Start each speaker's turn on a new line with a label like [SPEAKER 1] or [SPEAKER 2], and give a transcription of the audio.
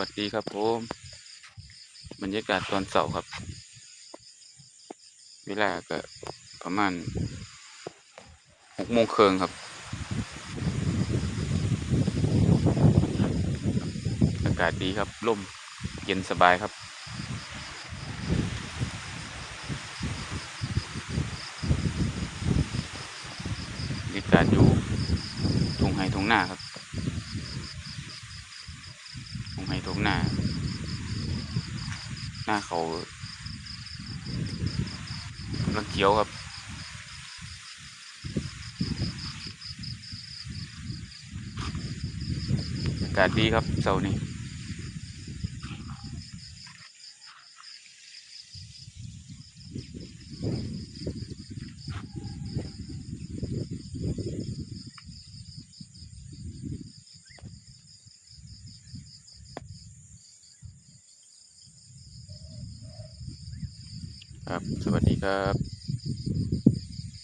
[SPEAKER 1] วัสดีครับผมบรรยากาศตอนเสาร์ครับ เวลาก็ประมาณหกโมงครึ่งครับ อากาศดีครับลมเย็นสบายครับบรรยากาศอยู่ทุ่งไห่ทุ่งนาครับ ไห่ทุ่งนาหน้าเขากำลังเขียวครับอากาศดีครับเสาร์นี้ ครับ สวัสดีครับ